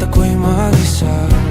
ba't ako'y mag-isa?